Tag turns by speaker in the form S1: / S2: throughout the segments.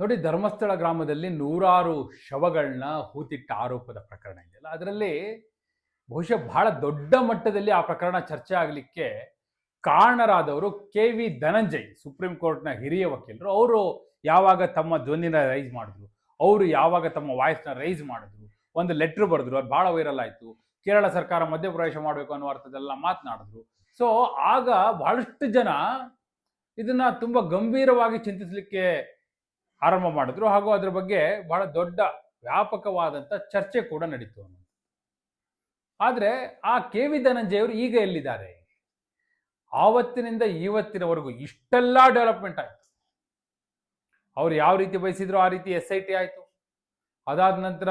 S1: ನೋಡಿ ಧರ್ಮಸ್ಥಳ ಗ್ರಾಮದಲ್ಲಿ ನೂರಾರು ಶವಗಳನ್ನ ಹೂತಿಟ್ಟ ಆರೋಪದ ಪ್ರಕರಣ ಇದೆಯಲ್ಲ. ಅದರಲ್ಲಿ ಬಹುಶಃ ಬಹಳ ದೊಡ್ಡ ಮಟ್ಟದಲ್ಲಿ ಆ ಪ್ರಕರಣ ಚರ್ಚೆ ಆಗಲಿಕ್ಕೆ ಕಾರಣರಾದವರು ಕೆ ವಿ ಧನಂಜಯ್, ಸುಪ್ರೀಂ ಕೋರ್ಟ್ನ ಹಿರಿಯ ವಕೀಲರು. ಅವರು ಯಾವಾಗ ತಮ್ಮ ಧ್ವನಿನ ರೈಸ್ ಮಾಡಿದ್ರು, ಅವರು ಯಾವಾಗ ತಮ್ಮ ವಾಯ್ಸ್ನ ರೈಸ್ ಮಾಡಿದ್ರು, ಒಂದು ಲೆಟ್ರ್ ಬರೆದ್ರು, ಅದು ಬಹಳ ವೈರಲ್ ಆಯಿತು, ಕೇರಳ ಸರ್ಕಾರ ಮಧ್ಯಪ್ರವೇಶ ಮಾಡಬೇಕು ಅನ್ನೋ ಅರ್ಥದೆಲ್ಲ ಮಾತನಾಡಿದ್ರು. ಸೊ, ಆಗ ಬಹಳಷ್ಟು ಜನ ಇದನ್ನ ತುಂಬ ಗಂಭೀರವಾಗಿ ಚಿಂತಿಸಲಿಕ್ಕೆ ಆರಂಭ ಮಾಡಿದ್ರು. ಹಾಗೂ ಅದರ ಬಗ್ಗೆ ಬಹಳ ದೊಡ್ಡ ವ್ಯಾಪಕವಾದಂಥ ಚರ್ಚೆ ಕೂಡ ನಡೀತು ಆದರೆ ಆ ಕೆ ವಿ ಧನಂಜಯವರು ಈಗ ಎಲ್ಲಿದ್ದಾರೆ? ಆವತ್ತಿನಿಂದ ಇವತ್ತಿನವರೆಗೂ ಇಷ್ಟೆಲ್ಲ ಡೆವಲಪ್ಮೆಂಟ್ ಆಯಿತು. ಅವ್ರು ಯಾವ ರೀತಿ ಬಯಸಿದ್ರು ಆ ರೀತಿ ಎಸ್ ಐ ಟಿ ಆಯಿತು. ಅದಾದ ನಂತರ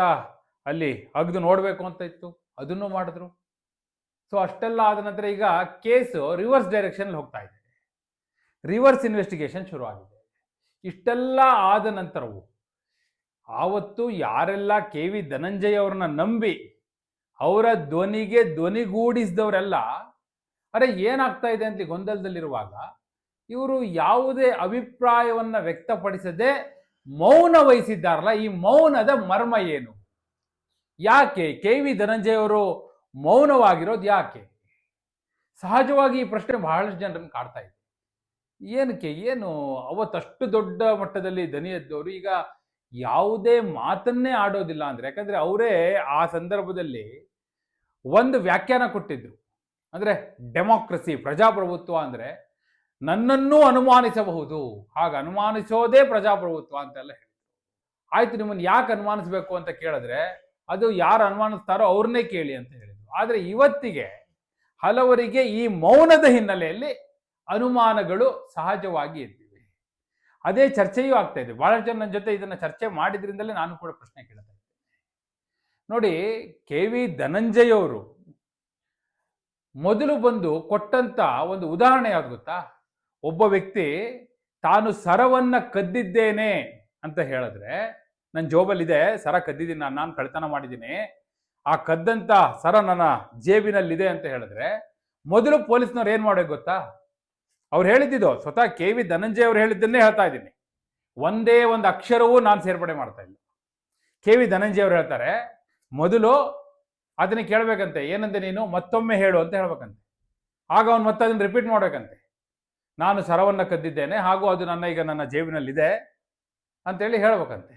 S1: ಅಲ್ಲಿ ಅಗ್ದು ನೋಡಬೇಕು ಅಂತ ಇತ್ತು. ಅದನ್ನು ಮಾಡಿದ್ರು. ಸೊ, ಅಷ್ಟೆಲ್ಲ ಆದ ನಂತರ ಈಗ ಕೇಸು ರಿವರ್ಸ್ ಡೈರೆಕ್ಷನ್ ಹೋಗ್ತಾ ಇದೆ. ರಿವರ್ಸ್ ಇನ್ವೆಸ್ಟಿಗೇಷನ್ ಶುರು ಆಗಿದೆ ಇಷ್ಟೆಲ್ಲ ಆದ ನಂತರವು ಆವತ್ತು ಯಾರೆಲ್ಲ ಕೆ ವಿ ಧನಂಜಯ ಅವ್ರನ್ನ ನಂಬಿ ಅವರ ಧ್ವನಿಗೆ ಧ್ವನಿಗೂಡಿಸಿದವರೆಲ್ಲ, ಅರೆ, ಏನಾಗ್ತಾ ಇದೆ? ಅಂತ ಗೊಂದಲದಲ್ಲಿರುವಾಗ ಇವರು ಯಾವುದೇ ಅಭಿಪ್ರಾಯವನ್ನ ವ್ಯಕ್ತಪಡಿಸದೆ ಮೌನ ವಹಿಸಿದ್ದಾರಲ್ಲ, ಈ ಮೌನದ ಮರ್ಮ ಏನು? ಯಾಕೆ? ಕೆ ವಿ ಧನಂಜಯವರು ಮೌನವಾಗಿರೋದು ಯಾಕೆ? ಸಹಜವಾಗಿ ಈ ಪ್ರಶ್ನೆ ಬಹಳಷ್ಟು ಜನರನ್ನು ಕಾಡ್ತಾ ಇದೆ. ಏನಕ್ಕೆ? ಏನು? ಅವತ್ತಷ್ಟು ದೊಡ್ಡ ಮಟ್ಟದಲ್ಲಿ ದನಿ ಎದ್ದವರು ಈಗ ಯಾವುದೇ ಮಾತನ್ನೇ ಆಡೋದಿಲ್ಲ ಅಂದ್ರೆ, ಯಾಕಂದ್ರೆ ಅವರೇ ಆ ಸಂದರ್ಭದಲ್ಲಿ ಒಂದು ವ್ಯಾಖ್ಯಾನ ಕೊಟ್ಟಿದ್ರು. ಅಂದ್ರೆ ಡೆಮೋಕ್ರಸಿ, ಪ್ರಜಾಪ್ರಭುತ್ವ ಅಂದ್ರೆ ನನ್ನನ್ನೂ ಅನುಮಾನಿಸಬಹುದು. ಹಾಗೆ ಅನುಮಾನಿಸೋದೇ ಪ್ರಜಾಪ್ರಭುತ್ವ ಅಂತೆಲ್ಲ ಹೇಳಿದ್ರು. ಆಯ್ತು, ನಿಮ್ಮನ್ನು ಯಾಕೆ ಅನುಮಾನಿಸ್ಬೇಕು ಅಂತ ಕೇಳಿದ್ರೆ, ಅದು ಯಾರು ಅನುಮಾನಿಸ್ತಾರೋ ಅವ್ರನ್ನೇ ಕೇಳಿ ಅಂತ ಹೇಳಿದ್ರು. ಆದ್ರೆ ಇವತ್ತಿಗೆ ಹಲವರಿಗೆ ಈ ಮೌನದ ಹಿನ್ನೆಲೆಯಲ್ಲಿ ಅನುಮಾನಗಳು ಸಹಜವಾಗಿ ಎದ್ದಿವೆ ಅದೇ ಚರ್ಚೆಯೂ ಆಗ್ತಾ ಇದೆ. ಬಹಳಷ್ಟು ಜನ ಜೊತೆ ಇದನ್ನ ಚರ್ಚೆ ಮಾಡಿದ್ರಿಂದಲೇ ನಾನು ಕೂಡ ಪ್ರಶ್ನೆ ಕೇಳ್ತಾ ನೋಡಿ ಕೆ ವಿ ಧನಂಜಯವರು ಮೊದಲು ಬಂದು ಕೊಟ್ಟಂತ ಒಂದು ಉದಾಹರಣೆ ಯಾವ್ದು ಗೊತ್ತಾ? ಒಬ್ಬ ವ್ಯಕ್ತಿ, ತಾನು ಸರವನ್ನ ಕದ್ದಿದ್ದೇನೆ ಅಂತ ಹೇಳಿದ್ರೆ ನನ್ನ ಜೋಬಲ್ಲಿದೆ, ಸರ ಕದ್ದಿದ್ದೀನಿ ನಾನು ನಾನು ಕಳ್ತನ ಮಾಡಿದ್ದೀನಿ. ಆ ಕದ್ದಂತ ಸರ ನನ್ನ ಜೇಬಿನಲ್ಲಿದೆ ಅಂತ ಹೇಳಿದ್ರೆ, ಮೊದಲು ಪೊಲೀಸ್ನವ್ರು ಏನು ಮಾಡ್ಬೇಕು ಗೊತ್ತಾ? ಅವ್ರು ಹೇಳಿದ್ದು ಸ್ವತಃ ಕೆ ವಿ ಧನಂಜಯ ಅವ್ರು ಹೇಳಿದ್ದನ್ನೇ ಹೇಳ್ತಾ ಇದ್ದೀನಿ. ಒಂದೇ ಒಂದು ಅಕ್ಷರವೂ ನಾನು ಸೇರ್ಪಡೆ ಮಾಡ್ತಾ ಇಲ್ಲ. ಕೆ ವಿ ಧನಂಜಯ ಅವ್ರು ಹೇಳ್ತಾರೆ, ಮೊದಲು ಅದನ್ನ ಕೇಳಬೇಕಂತೆ ಏನಂತೆ ನೀನು? ಮತ್ತೊಮ್ಮೆ ಹೇಳು ಅಂತ ಹೇಳ್ಬೇಕಂತೆ. ಆಗ ಅವ್ನು ಮತ್ತೆ ಅದನ್ನ ರಿಪೀಟ್ ಮಾಡ್ಬೇಕಂತೆ. ನಾನು ಸರವನ್ನ ಕದ್ದಿದ್ದೇನೆ, ಹಾಗೂ ಅದು ನನ್ನ ಈಗ ನನ್ನ ಜೇಬಿನಲ್ಲಿದೆ ಅಂತೇಳಿ ಹೇಳ್ಬೇಕಂತೆ.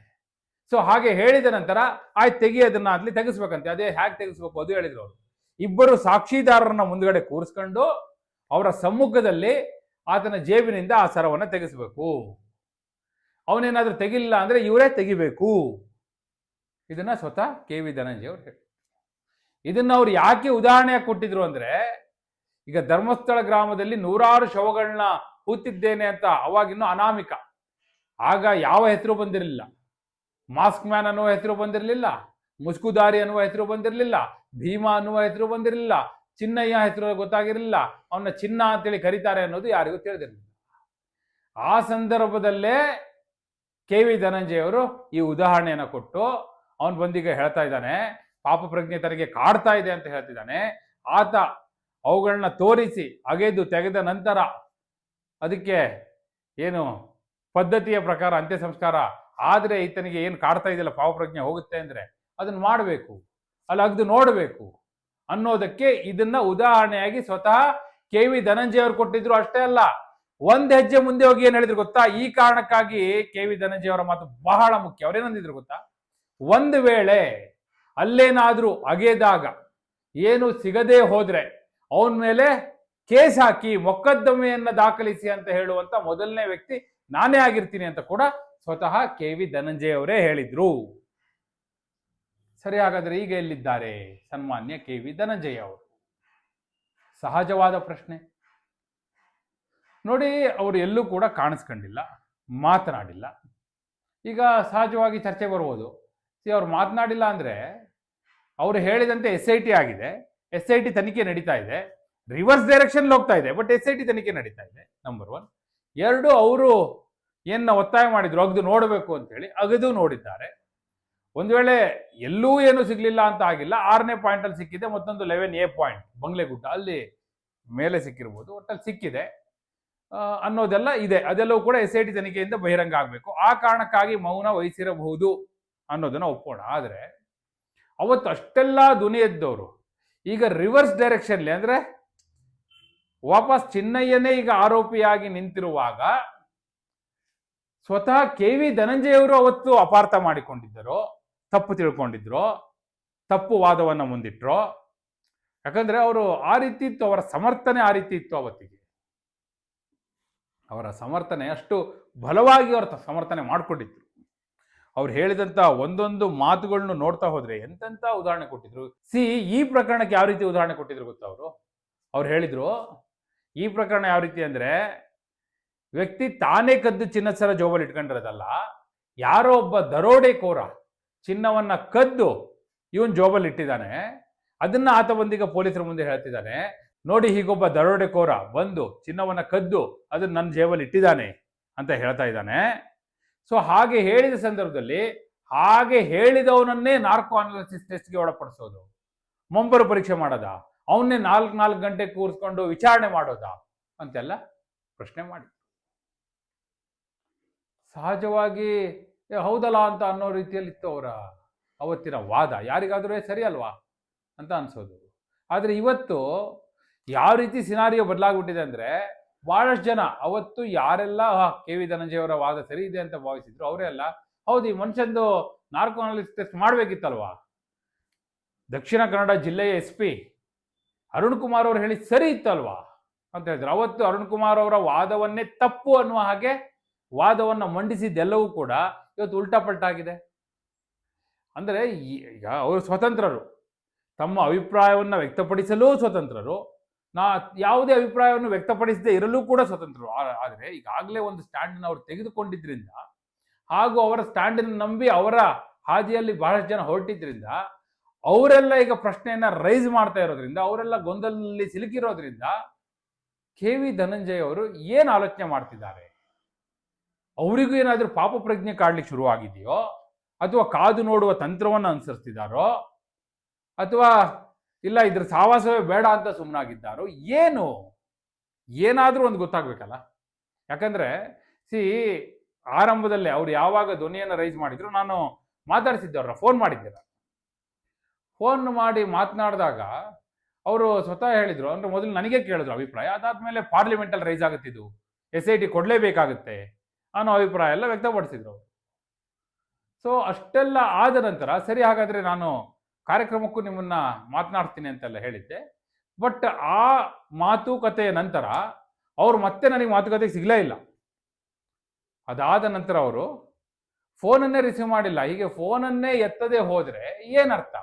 S1: ಸೊ ಹಾಗೆ ಹೇಳಿದ ನಂತರ, ಆಯ್ತು ತೆಗಿ ಅದನ್ನ ಅಲ್ಲಿ ತೆಗಿಸ್ಬೇಕಂತೆ. ಅದೇ ಹೇಗೆ ತೆಗಿಸ್ಬೇಕು ಅದು ಹೇಳಿದ್ರು ಅವರು. ಇಬ್ಬರು ಸಾಕ್ಷಿದಾರರನ್ನ ಮುಂದ್ಗಡೆ ಕೂರಿಸ್ಕೊಂಡು, ಅವರ ಸಮ್ಮುಖದಲ್ಲಿ ಆತನ ಜೇಬಿನಿಂದ ಆ ಸರವನ್ನು ತೆಗೆಸಬೇಕು. ಅವನೇನಾದರೂ ತೆಗಿಲಿಲ್ಲ ಅಂದ್ರೆ ಇವರೇ ತೆಗಿಬೇಕು. ಇದನ್ನ ಸ್ವತಃ ಕೆ ವಿ ಧನಂಜಯ ಅವರು ಹೇಳಿ ಇದನ್ನ ಅವ್ರು ಯಾಕೆ ಉದಾಹರಣೆ ಕೊಟ್ಟಿದ್ರು ಅಂದ್ರೆ, ಈಗ ಧರ್ಮಸ್ಥಳ ಗ್ರಾಮದಲ್ಲಿ ನೂರಾರು ಶವಗಳನ್ನ ಹೂತಿದ್ದೇನೆ ಅಂತ ಅವಾಗಿನ್ನೂ ಅನಾಮಿಕ. ಆಗ ಯಾವ ಹೆಸರು ಬಂದಿರಲಿಲ್ಲ? ಮಾಸ್ಕ್ ಮ್ಯಾನ್ ಅನ್ನುವ ಹೆಸರು ಬಂದಿರಲಿಲ್ಲ? ಮುಸ್ಕುದಾರಿ ಅನ್ನುವ ಹೆಸರು ಬಂದಿರಲಿಲ್ಲ? ಭೀಮಾ ಅನ್ನುವ ಹೆಸರು ಬಂದಿರಲಿಲ್ಲ? ಚಿನ್ನಯ್ಯ ಹೆಸರು ಗೊತ್ತಾಗಿರಲಿಲ್ಲ. ಅವನ ಚಿನ್ನ ಅಂತೇಳಿ ಕರೀತಾರೆ ಅನ್ನೋದು ಯಾರಿಗೂ ತಿಳಿದಿರಲಿಲ್ಲ. ಆ ಸಂದರ್ಭದಲ್ಲೇ ಕೆ ವಿ ಧನಂಜಯವರು ಈ ಉದಾಹರಣೆಯನ್ನು ಕೊಟ್ಟು ಅವನು ಬಂದಿಗೆ ಹೇಳ್ತಾ ಇದ್ದಾನೆ, ಪಾಪ ಪ್ರಜ್ಞೆ ತನಗೆ ಕಾಡ್ತಾ ಇದೆ ಅಂತ ಹೇಳ್ತಿದ್ದಾನೆ. ಆತ ಅವುಗಳನ್ನ ತೋರಿಸಿ ಅಗೆದು ತೆಗೆದ ನಂತರ ಅದಕ್ಕೆ ಏನು ಪದ್ಧತಿಯ ಪ್ರಕಾರ ಅಂತ್ಯ ಸಂಸ್ಕಾರ ಆದರೆ ಈತನಿಗೆ ಏನು ಕಾಡ್ತಾ ಇದೆಯಲ್ಲ ಪಾವಪ್ರಜ್ಞೆ ಹೋಗುತ್ತೆ ಅಂದ್ರೆ ಅದನ್ನ ಮಾಡಬೇಕು. ಅಲ್ಲಿ ಅಗ್ದು ನೋಡಬೇಕು. ಅನ್ನೋದಕ್ಕೆ ಇದನ್ನ ಉದಾಹರಣೆಯಾಗಿ ಸ್ವತಃ ಕೆ ವಿ ಧನಂಜಯ ಅವರು ಕೊಟ್ಟಿದ್ರು ಅಷ್ಟೇ ಅಲ್ಲ, ಒಂದ್ ಹೆಜ್ಜೆ ಮುಂದೆ ಹೋಗಿ ಏನ್ ಹೇಳಿದ್ರು ಗೊತ್ತಾ? ಈ ಕಾರಣಕ್ಕಾಗಿ ಕೆ ವಿ ಧನಂಜಯ ಅವರ ಮಾತು ಬಹಳ ಮುಖ್ಯ. ಅವ್ರೇನಂದಿದ್ರು ಗೊತ್ತಾ? ಒಂದು ವೇಳೆ ಅಲ್ಲೇನಾದ್ರೂ ಅಗೆದಾಗ ಏನು ಸಿಗದೆ ಹೋದ್ರೆ ಅವನ ಮೇಲೆ ಕೇಸ್ ಹಾಕಿ ಮೊಕದ್ದಮೆಯನ್ನ ದಾಖಲಿಸಿ ಅಂತ ಹೇಳುವಂತ ಮೊದಲನೇ ವ್ಯಕ್ತಿ ನಾನೇ ಆಗಿರ್ತೀನಿ ಅಂತ ಕೂಡ ಸ್ವತಃ ಕೆ ವಿ ಧನಂಜಯ ಅವರೇ ಹೇಳಿದ್ರು. ಸರಿ ಹಾಗಾದರೆ ಈಗ ಎಲ್ಲಿದ್ದಾರೆ? ಸನ್ಮಾನ್ಯ ಕೆ. ವಿ. ಧನಂಜಯ ಅವರು ಸಹಜವಾದ ಪ್ರಶ್ನೆ. ನೋಡಿ, ಅವರು ಎಲ್ಲೂ ಕೂಡ ಕಾಣಿಸ್ಕೊಂಡಿಲ್ಲ, ಮಾತನಾಡಿಲ್ಲ. ಈಗ ಸಹಜವಾಗಿ ಚರ್ಚೆ ಬರ್ಬೋದು. ಸಿ, ಅವ್ರು ಮಾತನಾಡಿಲ್ಲ ಅಂದ್ರೆ ಅವರು ಹೇಳಿದಂತೆ ಎಸ್ ಐ ಟಿ ಆಗಿದೆ, ಎಸ್ ಐ ಟಿ ತನಿಖೆ ನಡೀತಾ ಇದೆ, ರಿವರ್ಸ್ ಡೈರೆಕ್ಷನ್ ಹೋಗ್ತಾ ಇದೆ, ಬಟ್ ಎಸ್ ಐ ಟಿ ತನಿಖೆ ನಡೀತಾ ಇದೆ, ನಂಬರ್ ಒನ್. ಎರಡು, ಅವರು ಏನ ಒತ್ತಾಯ ಮಾಡಿದ್ರು, ಅಗದು ನೋಡಬೇಕು ಅಂತೇಳಿ ಅಗದು ನೋಡಿದ್ದಾರೆ. ಒಂದು ವೇಳೆ ಎಲ್ಲೂ ಏನು ಸಿಗ್ಲಿಲ್ಲ ಅಂತ ಆಗಿಲ್ಲ, ಆರನೇ ಪಾಯಿಂಟ್ ಅಲ್ಲಿ ಸಿಕ್ಕಿದೆ, ಮತ್ತೊಂದು ಲೆವೆನ್ ಎ ಪಾಯಿಂಟ್ ಬಂಗ್ಲೆಗುಡ್ಡ, ಅಲ್ಲಿ ಮೇಲೆ ಸಿಕ್ಕಿರ್ಬೋದು, ಒಟ್ಟಲ್ಲಿ ಸಿಕ್ಕಿದೆ. ಅನ್ನೋದೆಲ್ಲ ಇದೆ. ಅದೆಲ್ಲವೂ ಕೂಡ ಎಸ್ ಐ ಟಿ ತನಿಖೆಯಿಂದ ಬಹಿರಂಗ ಆಗಬೇಕು. ಆ ಕಾರಣಕ್ಕಾಗಿ ಮೌನ ವಹಿಸಿರಬಹುದು ಅನ್ನೋದನ್ನ ಒಪ್ಪೋಣ ಆದರೆ ಅವತ್ತು ಅಷ್ಟೆಲ್ಲ ಧ್ವನಿ ಎದ್ದವರು ಈಗ ರಿವರ್ಸ್ ಡೈರೆಕ್ಷನ್ಲಿ ಅಂದ್ರೆ ವಾಪಸ್ ಚಿನ್ನಯ್ಯನೇ ಈಗ ಆರೋಪಿಯಾಗಿ ನಿಂತಿರುವಾಗ ಸ್ವತಃ ಕೆ ವಿ ಧನಂಜಯ ಅವರು ಅವತ್ತು ಅಪಾರ್ಥ ಮಾಡಿಕೊಂಡಿದ್ದರು. ತಪ್ಪು ತಿಳ್ಕೊಂಡಿದ್ರು, ತಪ್ಪು ವಾದವನ್ನ ಮುಂದಿಟ್ರು. ಯಾಕಂದ್ರೆ ಅವರು ಆ ರೀತಿ ಇತ್ತು, ಅವರ ಸಮರ್ಥನೆ ಆ ರೀತಿ ಇತ್ತು ಅವತ್ತಿಗೆ. ಅವರ ಸಮರ್ಥನೆ ಅಷ್ಟು ಬಲವಾಗಿ ಅವರ ಸಮರ್ಥನೆ ಮಾಡಿಕೊಂಡಿದ್ರು. ಅವ್ರು ಹೇಳಿದಂತ ಒಂದೊಂದು ಮಾತುಗಳನ್ನು ನೋಡ್ತಾ ಹೋದರೆ ಎಂತೆಂಥ ಉದಾಹರಣೆ ಕೊಟ್ಟಿದ್ರು? ಸಿ, ಈ ಪ್ರಕರಣಕ್ಕೆ ಯಾವ ರೀತಿ ಉದಾಹರಣೆ ಕೊಟ್ಟಿದ್ರು ಗೊತ್ತಾ ಅವರು? ಅವ್ರು ಹೇಳಿದರು, ಈ ಪ್ರಕರಣ ಯಾವ ರೀತಿ ಅಂದ್ರೆ, ವ್ಯಕ್ತಿ ತಾನೇ ಕದ್ದು ಚಿನ್ನಸರ ಜೋಬಲ್ಲಿ ಇಟ್ಕೊಂಡಿರೋದಲ್ಲ, ಯಾರೋ ಒಬ್ಬ ದರೋಡೆಕೋರ ಚಿನ್ನವನ್ನ ಕದ್ದು ಇವನ್ ಜೋಬಲ್ಲಿ ಇಟ್ಟಿದ್ದಾನೆ. ಅದನ್ನ ಆತ ಬಂದೀಗ ಪೊಲೀಸರ ಮುಂದೆ ಹೇಳ್ತಿದ್ದಾನೆ. ನೋಡಿ, ಹೀಗೊಬ್ಬ ದರೋಡೆಕೋರ ಬಂದು ಚಿನ್ನವನ್ನ ಕದ್ದು ಅದನ್ನ ನನ್ನ ಜೇಬಲ್ಲಿ ಇಟ್ಟಿದ್ದಾನೆ ಅಂತ ಹೇಳ್ತಾ ಇದ್ದಾನೆ. ಸೊ, ಹಾಗೆ ಹೇಳಿದ ಸಂದರ್ಭದಲ್ಲಿ, ಹಾಗೆ ಹೇಳಿದವನನ್ನೇ ನಾರ್ಕೋ ಅನಾಲಿಸಿಸ್ ಟೆಸ್ಟ್ಗೆ ಒಳಪಡಿಸೋದು. ಮುಂಬರು ಪರೀಕ್ಷೆ ಮಾಡೋದಾ? ಅವನ್ನೇ ನಾಲ್ಕು ನಾಲ್ಕು ಗಂಟೆ ಕೂರಿಸ್ಕೊಂಡು ವಿಚಾರಣೆ ಮಾಡೋದಾ? ಅಂತೆಲ್ಲ ಪ್ರಶ್ನೆ ಮಾಡಿ ಸಹಜವಾಗಿ ಹೌದಲ್ಲ ಅಂತ ಅನ್ನೋ ರೀತಿಯಲ್ಲಿ ಇತ್ತು ಅವರ ಅವತ್ತಿನ ವಾದ. ಯಾರಿಗಾದರೂ ಸರಿ ಅಲ್ವಾ? ಅಂತ ಅನ್ಸೋದು. ಆದರೆ ಇವತ್ತು ಯಾವ ರೀತಿ ಸಿನಾರಿಯೋ ಬದಲಾಗ್ಬಿಟ್ಟಿದೆ ಅಂದ್ರೆ ಬಹಳಷ್ಟು ಜನ ಅವತ್ತು ಯಾರೆಲ್ಲ ಕೆ. ವಿ. ಧನಂಜಯ ಅವರ ವಾದ ಸರಿ ಇದೆ ಅಂತ ಭಾವಿಸಿದ್ರು, ಅವರೇ ಅಲ್ಲ. ಹೌದು, ಈ ಮನುಷ್ಯಂದು ನಾರ್ಕೋ ಅನಾಲಿಸ್ ಟೆಸ್ಟ್ ಮಾಡಬೇಕಿತ್ತಲ್ವಾ? ದಕ್ಷಿಣ ಕನ್ನಡ ಜಿಲ್ಲೆಯ ಎಸ್ ಪಿ ಅರುಣ್ ಕುಮಾರ್ ಅವರು ಹೇಳಿ ಸರಿ ಇತ್ತಲ್ವಾ? ಅಂತ ಹೇಳಿದ್ರು. ಅವತ್ತು ಅರುಣ್ ಕುಮಾರ್ ಅವರ ವಾದವನ್ನೇ ತಪ್ಪು ಅನ್ನುವ ಹಾಗೆ ವಾದವನ್ನ ಮಂಡಿಸಿದ್ದೆಲ್ಲವೂ ಕೂಡ ಇವತ್ತು ಉಲ್ಟಾಪಲ್ಟಾಗಿದೆ ಅಂದ್ರೆ ಈಗ ಅವರು ಸ್ವತಂತ್ರರು. ತಮ್ಮ ಅಭಿಪ್ರಾಯವನ್ನು ವ್ಯಕ್ತಪಡಿಸಲು ಸ್ವತಂತ್ರರು. ನಾ ಯಾವುದೇ ಅಭಿಪ್ರಾಯವನ್ನು ವ್ಯಕ್ತಪಡಿಸದೇ ಇರಲು ಕೂಡ ಸ್ವತಂತ್ರರು. ಆದರೆ ಈಗಾಗಲೇ ಒಂದು ಸ್ಟ್ಯಾಂಡನ್ನು ಅವರು ತೆಗೆದುಕೊಂಡಿದ್ದರಿಂದ ಹಾಗೂ ಅವರ ಸ್ಟ್ಯಾಂಡನ್ನು ನಂಬಿ ಅವರ ಹಾದಿಯಲ್ಲಿ ಬಹಳಷ್ಟು ಜನ ಹೊರಟಿದ್ರಿಂದ ಅವರೆಲ್ಲ ಈಗ ಪ್ರಶ್ನೆಯನ್ನ ರೈಸ್ ಮಾಡ್ತಾ ಇರೋದ್ರಿಂದ, ಅವರೆಲ್ಲ ಗೊಂದಲದಲ್ಲಿ ಸಿಲುಕಿರೋದ್ರಿಂದ ಕೆ ವಿ ಧನಂಜಯ ಅವರು ಏನು ಆಲೋಚನೆ ಮಾಡ್ತಿದ್ದಾರೆ? ಅವರಿಗೂ ಏನಾದರೂ ಪಾಪ ಪ್ರಜ್ಞೆ ಕಾಡ್ಲಿಕ್ಕೆ ಶುರುವಾಗಿದೆಯೋ, ಅಥವಾ ಕಾದು ನೋಡುವ ತಂತ್ರವನ್ನು ಅನುಸರಿಸ್ತಿದ್ದಾರೋ ಅಥವಾ ಇಲ್ಲ ಇದ್ರ ಸಾವಾಸವೇ ಬೇಡ ಅಂತ ಸುಮ್ಮನಾಗಿದ್ದಾರೋ ಏನು? ಏನಾದರೂ ಒಂದು ಗೊತ್ತಾಗಬೇಕಲ್ಲ. ಯಾಕಂದರೆ, ಸಿ, ಆರಂಭದಲ್ಲೇ ಅವ್ರು ಯಾವಾಗ ಧ್ವನಿಯನ್ನು ರೈಸ್ ಮಾಡಿದ್ರು, ನಾನು ಮಾತಾಡಿಸಿದ್ದೆ ಫೋನ್ ಮಾಡಿದ್ದೆ ಫೋನ್ ಮಾಡಿ ಮಾತನಾಡಿದಾಗ ಅವರು ಸ್ವತಃ ಹೇಳಿದರು, ಅಂದ್ರೆ ಮೊದಲು ನನಗೆ ಕೇಳಿದ್ರು ಅಭಿಪ್ರಾಯ, ಅದಾದಮೇಲೆ ಪಾರ್ಲಿಮೆಂಟಲ್ಲಿ ರೈಸ್ ಆಗುತ್ತೆ ಇದು ಎಸ್ ಐ ಟಿ ಕೊಡಲೇಬೇಕಾಗುತ್ತೆ ಅನ್ನೋ ಅಭಿಪ್ರಾಯ ಎಲ್ಲ ವ್ಯಕ್ತಪಡಿಸಿದ್ರು ಅವರು. ಸೊ ಅಷ್ಟೆಲ್ಲ ಆದ ನಂತರ ಸರಿ ಹಾಗಾದ್ರೆ ನಾನು ಕಾರ್ಯಕ್ರಮಕ್ಕೂ ನಿಮ್ಮನ್ನ ಮಾತನಾಡ್ತೀನಿ ಅಂತೆಲ್ಲ ಹೇಳಿದ್ದೆ. ಬಟ್ ಆ ಮಾತುಕತೆಯ ನಂತರ ಅವರು ಮತ್ತೆ ನನಗೆ ಮಾತುಕತೆಗೆ ಸಿಗಲೇ ಇಲ್ಲ. ಅದಾದ ನಂತರ ಅವರು ಫೋನನ್ನೇ ರಿಸೀವ್ ಮಾಡಿಲ್ಲ. ಹೀಗೆ ಫೋನನ್ನೇ ಎತ್ತದೇ ಹೋದ್ರೆ ಏನರ್ಥ?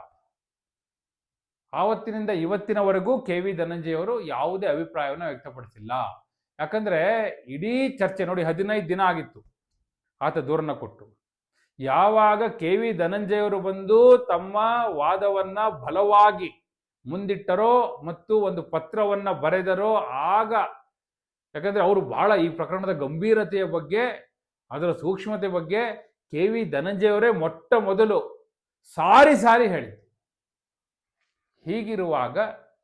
S1: ಆವತ್ತಿನಿಂದ ಇವತ್ತಿನವರೆಗೂ ಕೆ ವಿ ಧನಂಜಯ ಅವರು ಯಾವುದೇ ಅಭಿಪ್ರಾಯವನ್ನು ವ್ಯಕ್ತಪಡಿಸಿಲ್ಲ. ಯಾಕಂದ್ರೆ ಇಡೀ ಚರ್ಚೆ ನೋಡಿ ಹದಿನೈದು ದಿನ ಆಗಿತ್ತು. ಆತ ದೂರನ ಕೊಟ್ಟು. ಯಾವಾಗ ಕೆ ವಿ ಧನಂಜಯವರು ಬಂದು ತಮ್ಮ ವಾದವನ್ನ ಬಲವಾಗಿ ಮುಂದಿಟ್ಟರೋ ಮತ್ತು ಒಂದು ಪತ್ರವನ್ನ ಬರೆದರೋ ಆಗ, ಯಾಕಂದ್ರೆ ಅವರು ಬಹಳ ಈ ಪ್ರಕರಣದ ಗಂಭೀರತೆಯ ಬಗ್ಗೆ, ಅದರ ಸೂಕ್ಷ್ಮತೆ ಬಗ್ಗೆ ಕೆ ವಿ ಧನಂಜಯವರೇ ಮೊಟ್ಟ ಮೊದಲು ಸಾರಿ ಸಾರಿ ಹೇಳಿದ್ರು. ಹೀಗಿರುವಾಗ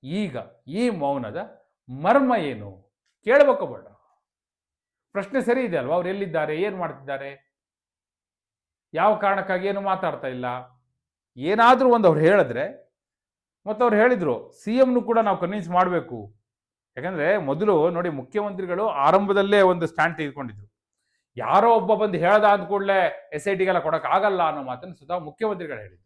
S1: ಈಗ ಈ ಮೌನದ ಮರ್ಮ ಏನು? ಕೇಳಬೇಕು ಬೇಡ ಪ್ರಶ್ನೆ ಸರಿ ಇದೆ ಅಲ್ವಾ? ಅವ್ರು ಎಲ್ಲಿದ್ದಾರೆ? ಏನು ಮಾಡ್ತಿದ್ದಾರೆ? ಯಾವ ಕಾರಣಕ್ಕಾಗಿ ಏನು ಮಾತಾಡ್ತಾ ಇಲ್ಲ? ಏನಾದರೂ ಒಂದು ಅವ್ರು ಹೇಳಿದ್ರೆ, ಮತ್ತು ಅವ್ರು ಹೇಳಿದ್ರು, ಸಿ ಎಮ್ನು ಕೂಡ ನಾವು ಕನ್ವಿನ್ಸ್ ಮಾಡಬೇಕು. ಯಾಕಂದ್ರೆ ಮೊದಲು ನೋಡಿ ಮುಖ್ಯಮಂತ್ರಿಗಳು ಆರಂಭದಲ್ಲೇ ಒಂದು ಸ್ಟ್ಯಾಂಡ್ ತೆಗೆದುಕೊಂಡಿದ್ರು. ಯಾರೋ ಒಬ್ಬ ಬಂದು ಹೇಳ್ದ ಅಂದ ಕೂಡಲೇ ಎಸ್ ಐ ಟಿಗೆಲ್ಲ ಕೊಡೋಕ್ಕಾಗಲ್ಲ ಅನ್ನೋ ಮಾತನ್ನು ಸುಧಾ ಮುಖ್ಯಮಂತ್ರಿಗಳು ಹೇಳಿದರು.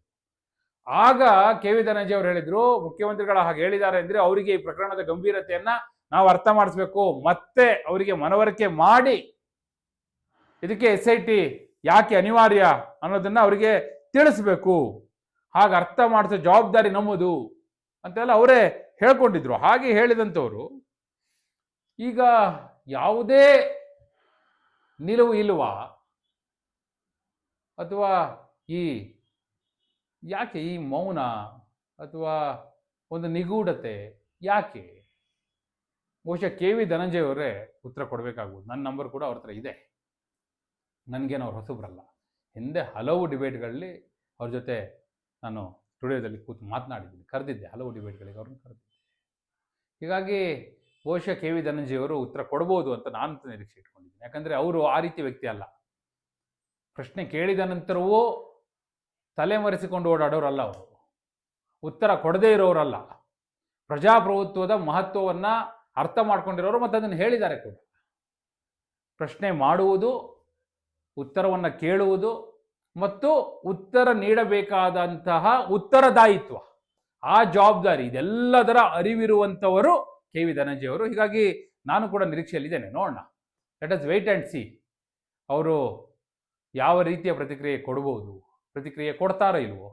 S1: ಆಗ ಕೆ ವಿ ಧನಂಜಯ ಅವರು ಹೇಳಿದರು, ಮುಖ್ಯಮಂತ್ರಿಗಳು ಹಾಗೆ ಹೇಳಿದ್ದಾರೆ ಅಂದ್ರೆ ಅವರಿಗೆ ಈ ಪ್ರಕರಣದ ಗಂಭೀರತೆಯನ್ನ ನಾವು ಅರ್ಥ ಮಾಡಿಸ್ಬೇಕು. ಮತ್ತೆ ಅವರಿಗೆ ಮನವರಿಕೆ ಮಾಡಿ. ಇದಕ್ಕೆ ಎಸ್ ಐ ಟಿ ಯಾಕೆ ಅನಿವಾರ್ಯ ಅನ್ನೋದನ್ನ ಅವರಿಗೆ ತಿಳಿಸ್ಬೇಕು. ಹಾಗೆ ಅರ್ಥ ಮಾಡಿಸೋ ಜವಾಬ್ದಾರಿ ನಮ್ಮದು ಅಂತೆಲ್ಲ ಅವರೇ ಹೇಳ್ಕೊಂಡಿದ್ರು. ಹಾಗೆ ಹೇಳಿದಂಥವ್ರು, ಈಗ ಯಾವುದೇ ನಿಲುವು ಇಲ್ವಾ? ಅಥವಾ ಈ, ಯಾಕೆ ಈ ಮೌನ? ಅಥವಾ ಒಂದು ನಿಗೂಢತೆ ಯಾಕೆ? ಬಹುಶಃ ಕೆ ವಿ ಧನಂಜಯ ಅವರೇ ಉತ್ತರ ಕೊಡಬೇಕಾಗ್ಬೋದು. ನನ್ನ ನಂಬರ್ ಕೂಡ ಅವ್ರ ಹತ್ರ ಇದೆ. ನನಗೇನು ಅವ್ರು ಹೊಸಬ್ರಲ್ಲ. ಹಿಂದೆ ಹಲವು ಡಿಬೇಟ್ಗಳಲ್ಲಿ ಅವ್ರ ಜೊತೆ ನಾನು ಸ್ಟುಡಿಯೋದಲ್ಲಿ ಕೂತು ಮಾತನಾಡಿದ್ದೀನಿ. ಕರೆದಿದ್ದೆ ಹಲವು ಡಿಬೇಟ್ಗಳಿಗೆ ಅವ್ರನ್ನ ಕರೆದಿದ್ದೆ. ಹೀಗಾಗಿ ಬಹುಶಃ ಕೆ ವಿ ಧನಂಜಯವರು ಉತ್ತರ ಕೊಡ್ಬೋದು ಅಂತ ನಾನು ನಿರೀಕ್ಷೆ ಇಟ್ಕೊಂಡಿದ್ದೀನಿ. ಯಾಕಂದರೆ ಅವರು ಆ ರೀತಿ ವ್ಯಕ್ತಿ ಅಲ್ಲ. ಪ್ರಶ್ನೆ ಕೇಳಿದ ನಂತರವೂ ತಲೆಮರೆಸಿಕೊಂಡು ಓಡಾಡೋರಲ್ಲ ಅವರು. ಉತ್ತರ ಕೊಡದೇ ಇರೋರಲ್ಲ. ಪ್ರಜಾಪ್ರಭುತ್ವದ ಮಹತ್ವವನ್ನು ಅರ್ಥ ಮಾಡ್ಕೊಂಡಿರೋರು ಮತ್ತು ಅದನ್ನು ಹೇಳಿದ್ದಾರೆ ಕೂಡ. ಪ್ರಶ್ನೆ ಮಾಡುವುದು, ಉತ್ತರವನ್ನು ಕೇಳುವುದು ಮತ್ತು ಉತ್ತರ ನೀಡಬೇಕಾದಂತಹ ಉತ್ತರದಾಯಿತ್ವ. ಆ ಜವಾಬ್ದಾರಿ, ಇದೆಲ್ಲದರ ಅರಿವಿರುವಂಥವರು ಕೆ ವಿ ಧನಂಜಯವರು ಹೀಗಾಗಿ ನಾನು ಕೂಡ ನಿರೀಕ್ಷೆಯಲ್ಲಿದ್ದೇನೆ. ನೋಡೋಣ. Let us wait and see ಅವರು ಯಾವ ರೀತಿಯ ಪ್ರತಿಕ್ರಿಯೆ ಕೊಡ್ಬೋದು, ಪ್ರತಿಕ್ರಿಯೆ ಕೊಡ್ತಾರೋ ಇಲ್ವೋ?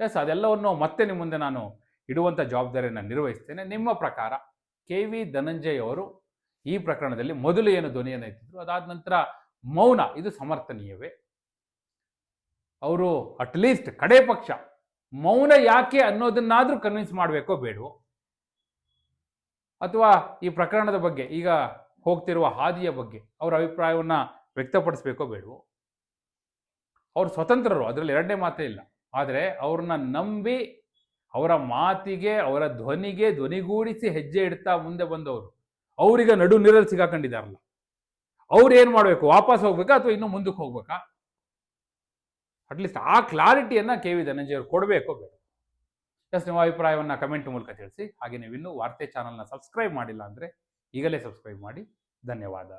S1: ಎಸ್ ಅದೆಲ್ಲವನ್ನು ಮತ್ತೆ ನಿಮ್ಮ ಮುಂದೆ ನಾನು ಇಡುವಂಥ ಜವಾಬ್ದಾರಿಯನ್ನು ನಿರ್ವಹಿಸ್ತೇನೆ. ನಿಮ್ಮ ಪ್ರಕಾರ? ಕೆ ವಿ ಧನಂಜಯ್ ಅವರು ಈ ಪ್ರಕರಣದಲ್ಲಿ ಮೊದಲು ಏನು ಧ್ವನಿಯನ್ನು ಎತ್ತಿದ್ರು? ಅದಾದ ನಂತರ ಮೌನ, ಇದು ಸಮರ್ಥನೀಯವೇ? ಅವರು ಅಟ್ಲೀಸ್ಟ್ ಕಡೆ ಪಕ್ಷ ಮೌನ ಯಾಕೆ ಅನ್ನೋದನ್ನಾದರೂ ಕನ್ವಿನ್ಸ್ ಮಾಡಬೇಕೋ ಬೇಡವೋ? ಅಥವಾ ಈ ಪ್ರಕರಣದ ಬಗ್ಗೆ, ಈಗ ಹೋಗ್ತಿರುವ ಹಾದಿಯ ಬಗ್ಗೆ ಅವರ ಅಭಿಪ್ರಾಯವನ್ನು ವ್ಯಕ್ತಪಡಿಸಬೇಕೋ ಬೇಡವೋ? ಅವರು ಸ್ವತಂತ್ರರು, ಅದರಲ್ಲಿ ಎರಡನೇ ಮಾತೇ ಇಲ್ಲ. ಆದರೆ ಅವ್ರನ್ನ ನಂಬಿ ಅವರ ಮಾತಿಗೆ, ಅವರ ಧ್ವನಿಗೆ ಧ್ವನಿಗೂಡಿಸಿ ಹೆಜ್ಜೆ ಇಡ್ತಾ ಮುಂದೆ ಬಂದವರು. ಅವರೀಗ ನಡು ನೀರಲ್ಲಿ ಸಿಗಾಕೊಂಡಿದ್ದಾರಲ್ಲ. ಅವ್ರು ಏನು ಮಾಡಬೇಕು? ವಾಪಸ್ ಹೋಗ್ಬೇಕಾ ಅಥವಾ ಇನ್ನೂ ಮುಂದಕ್ಕೆ ಹೋಗ್ಬೇಕಾ? ಅಟ್ಲೀಸ್ಟ್ ಆ ಕ್ಲಾರಿಟಿಯನ್ನು ಕೆ ವಿ ಧನಂಜಯರು ಕೊಡಬೇಕು ಬೇಡ ಎಸ್, ನಿಮ್ಮ ಅಭಿಪ್ರಾಯವನ್ನು ಕಮೆಂಟ್ ಮೂಲಕ ತಿಳಿಸಿ. ಹಾಗೆ ನೀವು ಇನ್ನೂ ವಾರ್ತೆ ಚಾನಲ್ನ ಸಬ್ಸ್ಕ್ರೈಬ್ ಮಾಡಿಲ್ಲ ಅಂದರೆ ಈಗಲೇ ಸಬ್ಸ್ಕ್ರೈಬ್ ಮಾಡಿ. ಧನ್ಯವಾದ.